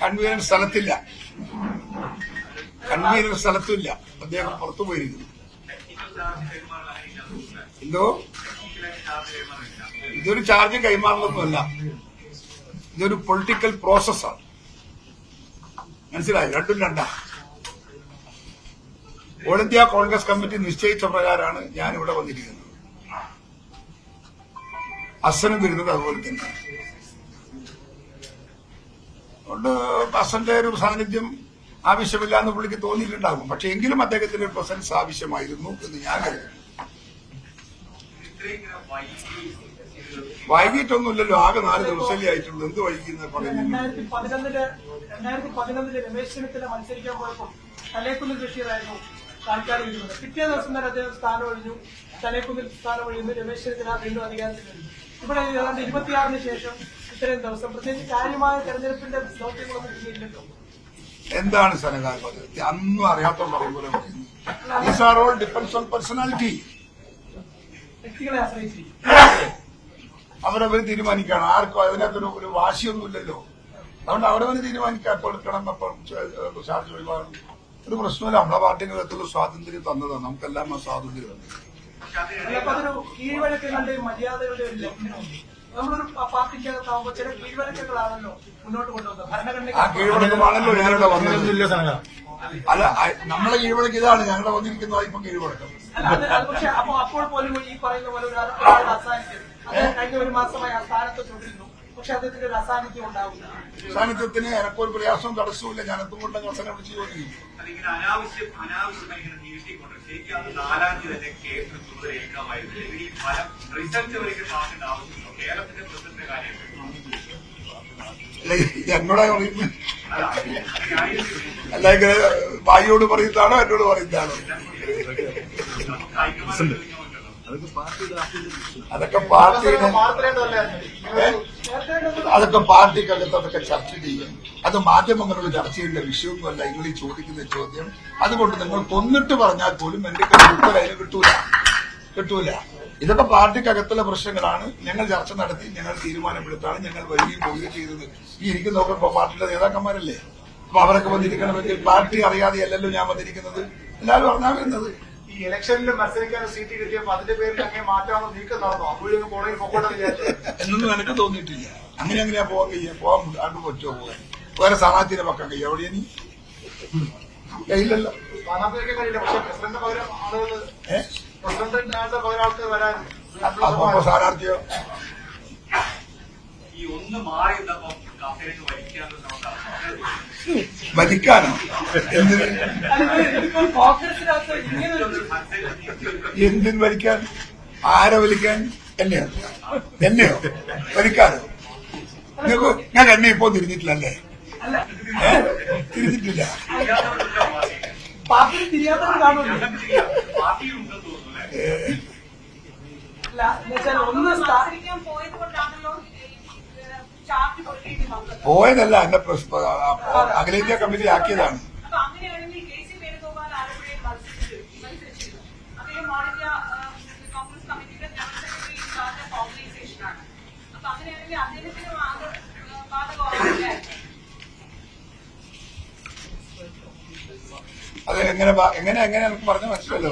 Convener സ്ഥലത്തില്ല. Convener സ്ഥലത്തില്ല അദ്ദേഹം പുറത്തു പോയിരിക്കുന്നു. എന്തോ? ഇതൊരു ചാർജ് കൈമാറുന്നൊന്നുമല്ല ഇതൊരു പൊളിറ്റിക്കൽ പ്രോസസ്സാണ് മനസ്സിലായി? രണ്ടും രണ്ടാ. ഓൾ ഇന്ത്യ കോൺഗ്രസ് കമ്മിറ്റി നിശ്ചയിച്ച പ്രകാരമാണ് ഞാൻ ഇവിടെ വന്നിരിക്കുന്നത്. അസനം വരുന്നത് അതുപോലെ തന്നെ അസന്റെ ഒരു സാന്നിധ്യം ആവശ്യമില്ല എന്ന് പുള്ളിക്ക് തോന്നിയിട്ടുണ്ടാകും. പക്ഷെ എങ്കിലും അദ്ദേഹത്തിന് ഒരു പ്രസൻസ് ആവശ്യമായിരുന്നു എന്ന് ഞാൻ കരുതുന്നു. വൈകിട്ടൊന്നുമില്ലല്ലോ ആകെ നാല് ദിവസമല്ലേ ആയിട്ടുള്ളൂ. എന്ത് വൈകിന്ന് പറയുന്നു ബഷീറായിരുന്നു താൽക്കാലിക പിറ്റേ ദിവസം തന്നെ അദ്ദേഹം സ്ഥാനം ഒഴിഞ്ഞു. തലേക്കുന്നിൽ സ്ഥാനം ഒഴിയുന്നു. രമേശ് ചെന്നിത്തല വീണ്ടും അധികാരത്തിൽ വരുന്നു ഇവിടെ ഇരുപത്തിയാറിന് ശേഷം ഇത്രയും ദിവസം. പ്രത്യേകിച്ച് കാര്യമായ തെരഞ്ഞെടുപ്പിന്റെ ദൗത്യങ്ങളൊന്നും ഇല്ലല്ലോ. എന്താണ് സനകാൽ അന്നും അറിയാത്ത പറയുമ്പോൾ these are all depends on personality വ്യക്തികളെ ആശ്രയിച്ചിരിക്കും. അവരവർ തീരുമാനിക്കുകയാണ് ആർക്കും അതിനകത്തൊരു ഒരു വാശിയൊന്നുമില്ലല്ലോ. അതുകൊണ്ട് അവരവർ തീരുമാനിക്കാൻ എപ്പോൾ എടുക്കണം അപ്പം ചാർജ് ഒഴിവാകും. ഒരു പ്രശ്നമില്ല. നമ്മളെ പാർട്ടികൾക്കുള്ള സ്വാതന്ത്ര്യം തന്നതാണ്. നമുക്കെല്ലാം ആ സ്വാതന്ത്ര്യം ഉണ്ട് നമ്മളൊരു പാർട്ടിക്കകത്താവുമ്പോൾ ചില കീഴ്വഴക്കങ്ങളാണല്ലോ മുന്നോട്ട് കൊണ്ടുവന്നത്. ആ കീഴ്വഴക്കമാണല്ലോ ഞാനിവിടെ അല്ല നമ്മളെ കീഴ്വഴക്ക് ഇതാണ്. ഞങ്ങളുടെ വന്നിരിക്കുന്നത് ഇപ്പം കീഴ്വഴക്കം. പക്ഷെ അപ്പൊ അപ്പോൾ പോലും ഈ പറയുന്ന പോലെ ഒരു ഒരാളുടെ അസാന്നിധ്യം കഴിഞ്ഞ ഒരു മാസമായി ആ സ്ഥാനത്ത് തുടരുന്നു പക്ഷെ അദ്ദേഹത്തിന് ഒരു അസാന്നിധ്യം സാന്നിധ്യത്തിന് എനക്കൊരു പ്രയാസവും തടസ്സവുമില്ല. ഞാൻ എന്തുകൊണ്ട് കസനെ വിളിച്ച് ഇത് എന്നോടാ പറയുന്നത് അല്ലെങ്കിൽ ഭായിയോട് പറയുന്നതാണോ എന്നോട് പറയുന്നതാണോ? അതൊക്കെ പാർട്ടിയുടെ കണ്ടത് അതൊക്കെ പാർട്ടിക്കകത്ത് അതൊക്കെ ചർച്ച ചെയ്യും. അത് മാധ്യമങ്ങളോട് ചർച്ച ചെയ്യേണ്ട വിഷയമൊന്നുമല്ല നിങ്ങൾ ഈ ചോദിക്കുന്ന ചോദ്യം. അതുകൊണ്ട് നിങ്ങൾ കൊന്നിട്ട് പറഞ്ഞാൽ പോലും എന്റെ കയ്യിൽ ഉത്തരം അതിന് കിട്ടൂല. കിട്ടൂല. ഇതൊക്കെ പാർട്ടിക്കകത്തുള്ള പ്രശ്നങ്ങളാണ്. ഞങ്ങൾ ചർച്ച നടത്തി ഞങ്ങൾ തീരുമാനമെടുത്താണ് ഞങ്ങൾ വരികയും പോവുകയും ചെയ്തത്. ഈ ഇരിക്കുന്നവർക്ക് ഇപ്പൊ പാർട്ടിയുടെ നേതാക്കന്മാരല്ലേ? അപ്പൊ അവരൊക്കെ വന്നിരിക്കണമെങ്കിൽ പാർട്ടി അറിയാതെയല്ലല്ലോ ഞാൻ വന്നിരിക്കുന്നത്. എല്ലാവരും അറിഞ്ഞാ വരുന്നത്. ഇലക്ഷനിൽ മത്സരിക്കാൻ സീറ്റ് കിട്ടിയപ്പോ അതിന്റെ പേരിൽ അങ്ങനെ മാറ്റാമെന്ന് നീക്കം നടന്നു അപ്പോഴും കോളേജ് പൊക്കോട്ടെ വിചാരിച്ചു. എന്നൊന്നും എനിക്ക് തോന്നിയിട്ടില്ല. അങ്ങനെ അങ്ങനെ പോകാൻ കഴിയാ പോകാൻ അങ്ങോട്ട് പറ്റുമോ പോകാൻ? വേറെ സ്ഥാനാർത്ഥിയുടെ പക്കം കഴിയും എവിടെയാ നീ കയ്യില്ലല്ലോ സ്ഥാനാർത്ഥിയൊക്കെ കഴിയില്ല. പക്ഷെ പ്രസിഡന്റ് പകരം ആളുകൾ ഏഹ് പ്രസിഡന്റിനായിട്ട് പകരം ആൾക്കാർ വരാൻ സ്ഥാനാർത്ഥിയോ? ഈ ഒന്ന് മാറി വലിക്കാനോ? എന്തിന് വലിക്കാൻ? ആരെ വലിക്കാൻ? എന്നെയോ? എന്നെയോ? വലിക്കാനോ? നിങ്ങൾക്ക് ഞാൻ എന്നെ ഇപ്പോ തിരിഞ്ഞിട്ടില്ലല്ലേ? തിരിഞ്ഞിട്ടില്ല. ഒന്ന് സ്ഥാപിക്കാൻ പോയത് കൊണ്ടാണല്ലോ പോയതല്ല എന്നെ അഖിലേന്ത്യാ കമ്മിറ്റി ആക്കിയതാണ്. അത് എങ്ങനെ എങ്ങനെ എങ്ങനെ എനിക്ക് പറഞ്ഞ മനസ്സിലല്ലോ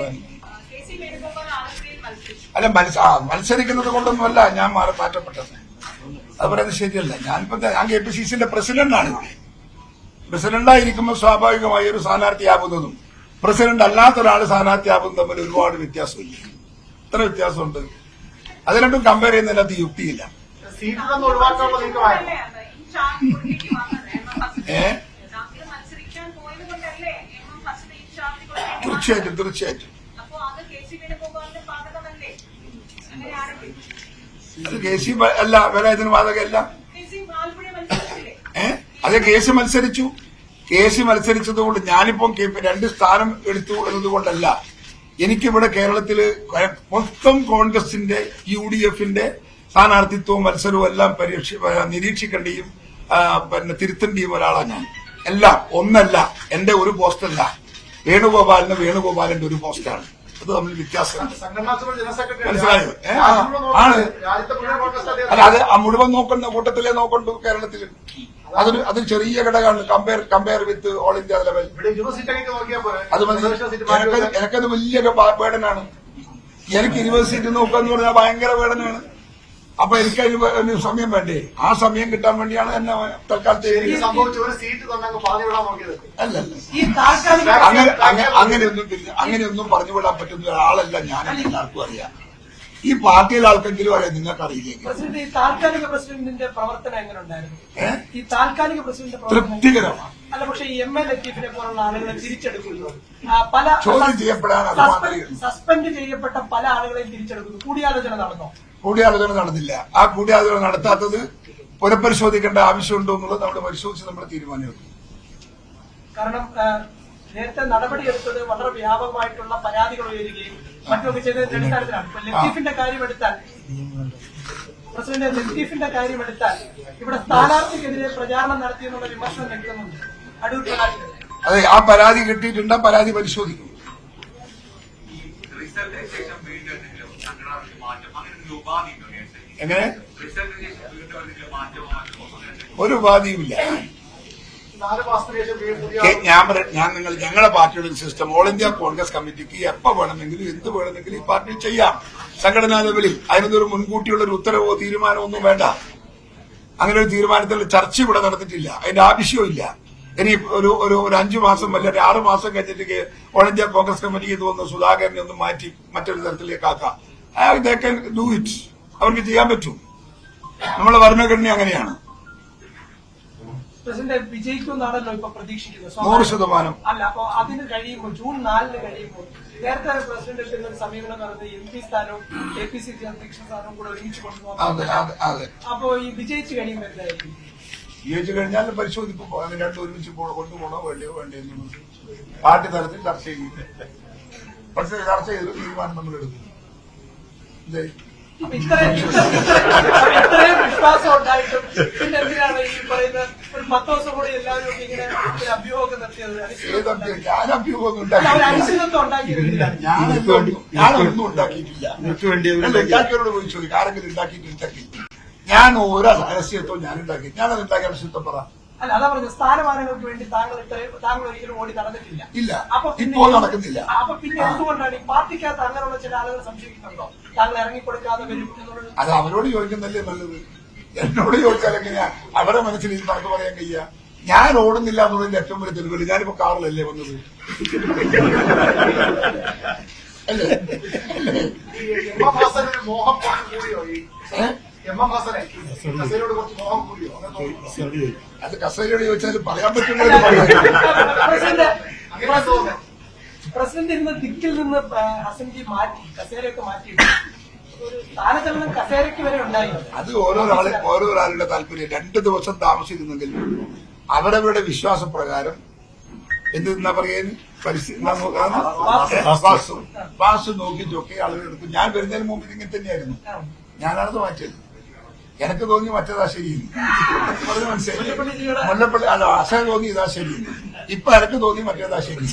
അല്ല മത്സ ആ, മത്സരിക്കുന്നത് കൊണ്ടൊന്നുമല്ല ഞാൻ മാറി മാറ്റപ്പെട്ടത്. അത് പറയുന്നത് ശരിയല്ല. ഞാനിപ്പോ ഞാൻ കെ പി സി സിന്റെ പ്രസിഡന്റാണ് ഇവിടെ. പ്രസിഡന്റായിരിക്കുമ്പോൾ സ്വാഭാവികമായി ഒരു സ്ഥാനാർത്ഥിയാവുന്നതും പ്രസിഡന്റ് അല്ലാത്ത ഒരാൾ സ്ഥാനാർത്ഥിയാവുന്നതും തമ്മിൽ ഒരുപാട് വ്യത്യാസമില്ല. ഇത്ര വ്യത്യാസമുണ്ട്? അത് രണ്ടും കമ്പയർ ചെയ്യുന്നതിനകത്ത് യുക്തിയില്ല. ഏ? തീർച്ചയായിട്ടും ഒഴിവാക്കാനുള്ള നീക്കമായിരുന്നു അല്ലേ അത് ഈ ചാർജ് കൊടുക്കേണ്ടി വന്നത് എം എം ഹസൻ ഏ താങ്കൾ മത്സരിക്കാൻ പോയത് കൊണ്ടല്ലേ എം എം ഹസൻ ഈ ചാർജ് കൊടുക്കേണ്ടി വന്നത് തീർച്ചയായിട്ടും തീർച്ചയായിട്ടും അപ്പോ അത് കെ സി വേണുഗോപാലിന് ബാധകമല്ലേ അങ്ങനെയാണെങ്കിൽ അത് കെ സി അല്ല കെ സി ആലപ്പുഴ മത്സരിച്ചില്ലേ ഏ? അത് കേസ് മത്സരിച്ചു. കേസ് മത്സരിച്ചത് കൊണ്ട് ഞാനിപ്പം കെ- രണ്ട് സ്ഥാനം എടുത്തു എന്നതുകൊണ്ടല്ല. എനിക്കിവിടെ കേരളത്തിൽ മൊത്തം കോൺഗ്രസിന്റെ യു ഡി എഫിന്റെ സ്ഥാനാർത്ഥിത്വവും മത്സരവും എല്ലാം പരീക്ഷ നിരീക്ഷിക്കേണ്ടിയും പിന്നെ തിരുത്തേണ്ടിയും ഒരാളാണ് ഞാൻ. എല്ലാം ഒന്നല്ല. എന്റെ ഒരു പോസ്റ്റല്ല. വേണുഗോപാലിന് വേണുഗോപാലിന്റെ ഒരു പോസ്റ്റാണ്. അത് തമ്മിൽ വ്യത്യാസമുണ്ട് മനസ്സിലായോ? ആണ്. അല്ല അത് ആ മുഴുവൻ നോക്കുന്ന കൂട്ടത്തിലേ നോക്കണ്ടു കേരളത്തിൽ അതൊരു അത് ചെറിയ ഘടകമാണ് compare compare with all India level അത് മാറ്റി എനിക്കത് വലിയ പേടനാണ് എനിക്ക് യൂണിവേഴ്സിറ്റി സീറ്റ് നോക്കുക എന്ന് പറഞ്ഞാൽ ഭയങ്കര വേടനാണ് അപ്പൊ എനിക്ക് അതിന് ഒരു സമയം വേണ്ടേ? ആ സമയം കിട്ടാൻ വേണ്ടിയാണ് എന്നെ തൽക്കാലത്തെ അങ്ങനെയൊന്നും പിന്നെ അങ്ങനെയൊന്നും പറഞ്ഞു വിടാൻ പറ്റുന്ന ഒരാളല്ല ഞാൻ എല്ലാവർക്കും അറിയാം. ഈ പാർട്ടിയിലെ ആൾക്കെങ്കിലും അറിയാം. നിങ്ങൾക്ക് അറിയില്ലെങ്കിൽ ഈ താൽക്കാലിക പ്രസിഡന്റിന്റെ പ്രവർത്തനം എങ്ങനെ ഉണ്ടായിരുന്നു? ഈ താൽക്കാലിക പ്രസിഡന്റ് പ്രവർത്തനം തൃപ്തികരമാണ്. അല്ല പക്ഷെ എം എൽ ലത്തീഫിനെ പോലുള്ള ആളുകളെ തിരിച്ചെടുക്കുന്നു. പല സസ്പെൻഡ് ചെയ്യപ്പെട്ട പല ആളുകളെയും തിരിച്ചെടുക്കുന്നു. കൂടിയാലോചന നടന്നോ? കൂടിയാലോചന നടന്നില്ല. ആ കൂടിയാലോചന നടത്താത്തത് പുനഃപരിശോധിക്കേണ്ട ആവശ്യമുണ്ടോ എന്നുള്ളത് നമ്മൾ പരിശോധിച്ച് നമ്മൾ തീരുമാനമെടുക്കും കാരണം നേരത്തെ നടപടിയെടുത്തത് വളരെ വ്യാപകമായിട്ടുള്ള പരാതികൾ ഉയരുകയും മറ്റൊക്കെ ചെയ്തതിന്റെ അടിസ്ഥാനത്തിലാണ് ഇപ്പൊ ലത്തീഫിന്റെ കാര്യം എടുത്താൽ പ്രസിഡന്റ് ലത്തീഫിന്റെ കാര്യം എടുത്താൽ ഇവിടെ സ്ഥാനാർത്ഥിക്കെതിരെ പ്രചാരണം നടത്തിയെന്നുള്ള വിമർശനം പ്രകാശിനെതിരെ അതെ ആ പരാതി കിട്ടിയിട്ടുണ്ട് പരാതി പരിശോധിക്കും? എങ്ങനെ? ഒരു ഉപാധിയുമില്ല. ഞാൻ ഞാൻ നിങ്ങൾ ഞങ്ങളുടെ പാർട്ടിയുടെ സിസ്റ്റം ഓൾ ഇന്ത്യ കോൺഗ്രസ് കമ്മിറ്റിക്ക് എപ്പോ വേണമെങ്കിലും എന്ത് വേണമെങ്കിലും ഈ പാർട്ടി ചെയ്യാം. സംഘടനാ ലെവലിൽ അതിനൊരു മുൻകൂട്ടിയുള്ള ഒരു ഉത്തരവോ തീരുമാനമോ ഒന്നും വേണ്ട. അങ്ങനെ ഒരു തീരുമാനത്തിൽ ചർച്ച ഇവിടെ നടന്നിട്ടില്ല. അതിന്റെ ആവശ്യമില്ല ഇനി ഒരു ഒരു ഒരു അഞ്ചു മാസം അല്ലെങ്കിൽ ആറ് മാസം കഴിഞ്ഞിട്ട് ഓൾ ഇന്ത്യ കോൺഗ്രസ് കമ്മിറ്റിക്ക് തോന്നുന്നു സുധാകരനെ ഒന്ന് മാറ്റി മറ്റൊരു തരത്തിലേക്ക് ആക്കാം. ഡു ഇറ്റ് അവർക്ക് ചെയ്യാൻ പറ്റും. നമ്മളെ ഭരണഘടന അങ്ങനെയാണ്. പ്രസിഡന്റ് വിജയിക്കുമെന്നാണല്ലോ ഇപ്പൊ പ്രതീക്ഷിക്കുന്നത്. നൂറ് ശതമാനം. അല്ല അപ്പൊ അതിന് കഴിയുമ്പോൾ ജൂൺ നാലിന് കഴിയുമ്പോൾ നേരത്തെ പ്രസിഡന്റ് എടുക്കുന്ന ഒരു സമീപനം നടന്നത് എം പി സ്ഥാനവും എ പി സി സി അധ്യക്ഷ സ്ഥാനവും കൂടെ ഒരുമിച്ച് അപ്പോ ഈ വിജയിച്ചു കഴിയുമ്പോൾ എന്തായിരിക്കും? ജയിച്ചു കഴിഞ്ഞാൽ പരിശോധിക്കും. അങ്ങനെ രണ്ടും ഒരുമിച്ച് പോ- കൊണ്ടുപോകണോ വേണ്ടയോ വേണ്ടിയെന്ന് പാർട്ടി തലത്തിൽ ചർച്ച ചെയ്യുന്നില്ല പക്ഷേ ചർച്ച ചെയ്ത് തീരുമാനം നമ്മൾ എടുക്കും. ഇത്രയും ഇത്ര- ഇത്ര- ഇത്രയും വിശ്വാസം ഉണ്ടായിട്ടും പിന്നെ എന്തിനാണ് ഈ പറയുന്ന ഒരു പത്ത് ദിവസം കൂടി എല്ലാവരും ഒക്കെ ഇങ്ങനെ ഒരു അഭ്യൂഹമൊക്കെ നടത്തിയത്? അനിശ്ചിതത്വം ഞാൻ അഭ്യൂഹമൊന്നും ഒരു ഉണ്ടാക്കിയിട്ടില്ല. ഉണ്ടാക്കിയിട്ടില്ല. ചോദിക്കും. ആരെങ്കിലും ഉണ്ടാക്കിയിട്ടുണ്ടെങ്കിൽ ഞാൻ ഓരോ രഹസ്യത്വം ഞാൻ ഉണ്ടാക്കി ഞാൻ അത് ഉണ്ടാക്കിയ രഹസ്യത്വം പറ. അല്ല അതാ പറഞ്ഞത്. സ്ഥാനമാനങ്ങൾക്ക് വേണ്ടി താങ്കൾ താങ്കൾ ഒരിക്കലും ഓടി നടന്നിട്ടില്ല. ഇല്ല. അപ്പൊ ഇപ്പോൾ നടക്കുന്നില്ല. അപ്പൊ പിന്നെ എന്തുകൊണ്ടാണ് ഈ പാർട്ടിക്കകത്ത് അങ്ങനെയുള്ള ചില ആളുകൾ സംശയിക്കുന്നുണ്ടോ? താങ്കൾ ഇറങ്ങിക്കൊടുക്കാതെ വരും അത് അവരോട് ചോദിക്കുന്നല്ലേ നല്ലത്. എന്നോട് ചോദിച്ചാൽ എങ്ങനെയാ? അവരെ മനസ്സിൽ ഇത് നമുക്ക് പറയാൻ കഴിയ? ഞാൻ ഓടുന്നില്ല എന്നുള്ളതിന്റെ ഏറ്റവും വലിയ തെളിവില്ല ഞാനിപ്പോ കാറിലല്ലേ വന്നത്. അല്ലേ? അല്ലേ? മോഹം കൂടിയോ? M M ഹസനെ. ഹസനോട് കുറച്ച് മോഹം കൂടിയോ? അങ്ങനെ അത് കസേരയോട് ചോദിച്ചാൽ പറയാൻ പറ്റുന്നത് പറയാം പ്രസിഡന്റ് അങ്ങനെ തോന്നുന്നു. പ്രസിഡന്റ് ഇന്ന് ദിക്കിൽ നിന്ന് ഹസൻജി മാറ്റി കസേരയൊക്കെ മാറ്റി സ്ഥാനചലനം കസേരയ്ക്ക് വരെ അത് ഓരോരാളെ ഓരോരാളുടെ താല്പര്യം. രണ്ട് ദിവസം താമസിക്കുന്നെങ്കിൽ അവരവരുടെ വിശ്വാസപ്രകാരം എന്തെന്നാ പറയാൻ പരിസ്ഥിതി വാസു വാസു നോക്കിയിട്ടൊക്കെ ആളുകളെടുക്കും ഞാൻ വരുന്നതിന് മുമ്പ് ഇതിങ്ങനെ തന്നെയായിരുന്നു. ഞാനാണത് മാറ്റിയത്. എനിക്ക് തോന്നി മറ്റേതാ ശരി പറഞ്ഞു മനസ്സിലായി. മുല്ലപ്പള്ളി അല്ല അസഹ തോന്നി ഇതാ ശരി ഇപ്പൊ എനിക്ക് തോന്നി മറ്റേതാ ശരി?